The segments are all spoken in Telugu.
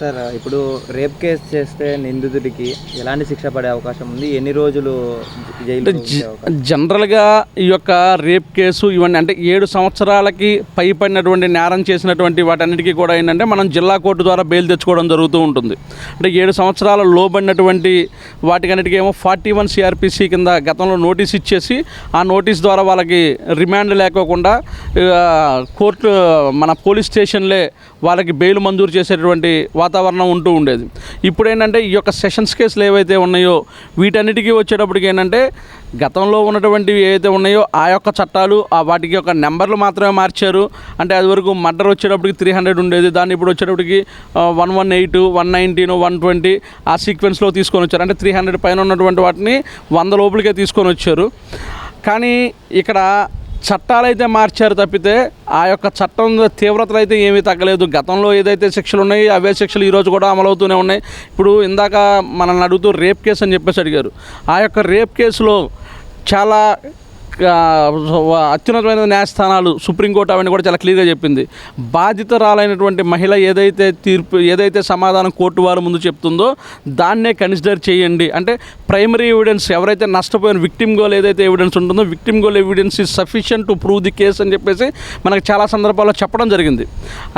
సార్ ఇప్పుడు రేప్ కేసు చేస్తే నిందితుడికి ఎలాంటి శిక్ష పడే అవకాశం ఉంది? ఎన్ని రోజులు జైలు జనరల్గా ఈ యొక్క రేప్ కేసు ఇవన్నీ అంటే ఏడు సంవత్సరాలకి పైపడినటువంటి నేరం చేసినటువంటి వాటన్నిటికీ కూడా ఏంటంటే మనం జిల్లా కోర్టు ద్వారా బెయిల్ తెచ్చుకోవడం జరుగుతూ ఉంటుంది. అంటే ఏడు సంవత్సరాల లోబడినటువంటి వాటికన్నిటికీ ఏమో ఫార్టీ వన్ సిఆర్పిసి కింద గతంలో నోటీస్ ఇచ్చేసి ఆ నోటీస్ ద్వారా వాళ్ళకి రిమాండ్ లేకోకుండా కోర్టు మన పోలీస్ స్టేషన్లే వాళ్ళకి బెయిల్ మంజూరు చేసేటువంటి వాతావరణం ఉంటూ ఉండేది. ఇప్పుడు ఏంటంటే ఈ యొక్క సెషన్స్ కేసులు ఏవైతే ఉన్నాయో వీటన్నిటికీ వచ్చేటప్పటికి ఏంటంటే గతంలో ఉన్నటువంటివి ఏవైతే ఉన్నాయో ఆ యొక్క చట్టాలు ఆ వాటికి యొక్క నెంబర్లు మాత్రమే మార్చారు. అంటే అది వరకు మర్డర్ వచ్చేటప్పటికి త్రీ హండ్రెడ్ ఉండేది. దాన్ని ఇప్పుడు వచ్చేటప్పటికి one one eight one nineteen one twenty ఆ సీక్వెన్స్లో తీసుకొని వచ్చారు. అంటే త్రీ హండ్రెడ్ పైన ఉన్నటువంటి వాటిని వంద లోపలికే తీసుకొని వచ్చారు. కానీ ఇక్కడ చట్టాలు అయితే మార్చారు తప్పితే ఆ యొక్క చట్టం తీవ్రతలు అయితే ఏమీ తగ్గలేదు. గతంలో ఏదైతే శిక్షలు ఉన్నాయి అవే శిక్షలు ఈరోజు కూడా అమలవుతూనే ఉన్నాయి. ఇప్పుడు ఇందాక మనల్ని అడుగుతూ రేప్ కేసు అని చెప్పేసి అడిగారు. ఆ యొక్క రేప్ కేసులో చాలా అత్యున్నతమైన న్యాయస్థానాలు సుప్రీంకోర్టు అవన్నీ కూడా చాలా క్లియర్గా చెప్పింది. బాధితురాలైనటువంటి మహిళ ఏదైతే తీర్పు ఏదైతే సమాధానం కోర్టు వారు ముందు చెప్తుందో దాన్నే కన్సిడర్ చేయండి. అంటే ప్రైమరీ ఎవిడెన్స్ ఎవరైతే నష్టపోయిన విక్టిమ్ గోల్ ఏదైతే ఎవిడెన్స్ ఉంటుందో victim goal evidence is sufficient to prove the case అని చెప్పేసి మనకు చాలా సందర్భాల్లో చెప్పడం జరిగింది.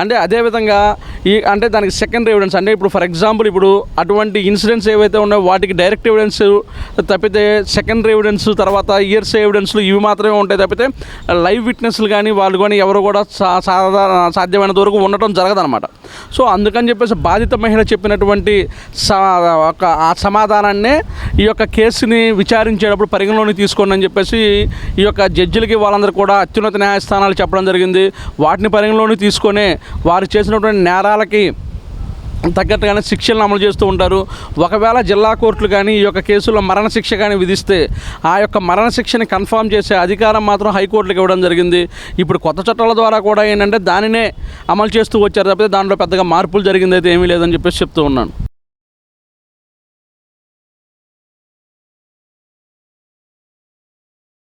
అంటే అదేవిధంగా ఈ అంటే దానికి సెకండరీ ఎవిడెన్స్ అంటే ఇప్పుడు ఫర్ ఎగ్జాంపుల్ ఇప్పుడు అటువంటి ఇన్సిడెంట్స్ ఏవైతే ఉన్నాయో వాటికి డైరెక్ట్ ఎవిడెన్స్ తప్పితే సెకండరీ ఎవిడెన్స్ తర్వాత ఇయర్స్ ఎవిడెన్స్లు ఇవి మాత్రమే ఉంటాయి తప్పితే లైవ్ విట్నెస్లు కానీ వాళ్ళు కానీ ఎవరు కూడా సా- సాధారణ సాధ్యమైనంత వరకు ఉండటం జరగదనమాట సో అందుకని చెప్పేసి బాధిత మహిళ చెప్పినటువంటి స- ఒక ఆ సమాధానాన్నే ఈ యొక్క కేసుని విచారించేటప్పుడు పరిగణలోకి తీసుకోండి అని చెప్పేసి ఈ యొక్క జడ్జిలకి వాళ్ళందరూ కూడా అత్యున్నత న్యాయస్థానాలు చెప్పడం జరిగింది. వాటిని పరిగణలోకి తీసుకొని వారు చేసినటువంటి నేరాలకి తగ్గట్టుగానే శిక్షలను అమలు చేస్తూ ఉంటారు. ఒకవేళ జిల్లా కోర్టులు కానీ ఈ యొక్క కేసులో మరణశిక్ష కానీ విధిస్తే ఆ యొక్క మరణశిక్షని కన్ఫర్మ్ చేసే అధికారం మాత్రం హైకోర్టులకు ఇవ్వడం జరిగింది. ఇప్పుడు కొత్త చట్టాల ద్వారా కూడా ఏంటంటే దానినే అమలు చేస్తూ వచ్చారు తప్పితే దాంట్లో పెద్దగా మార్పులు జరిగింది అయితే ఏమీ లేదని చెప్పేసి చెప్తూ ఉన్నాను.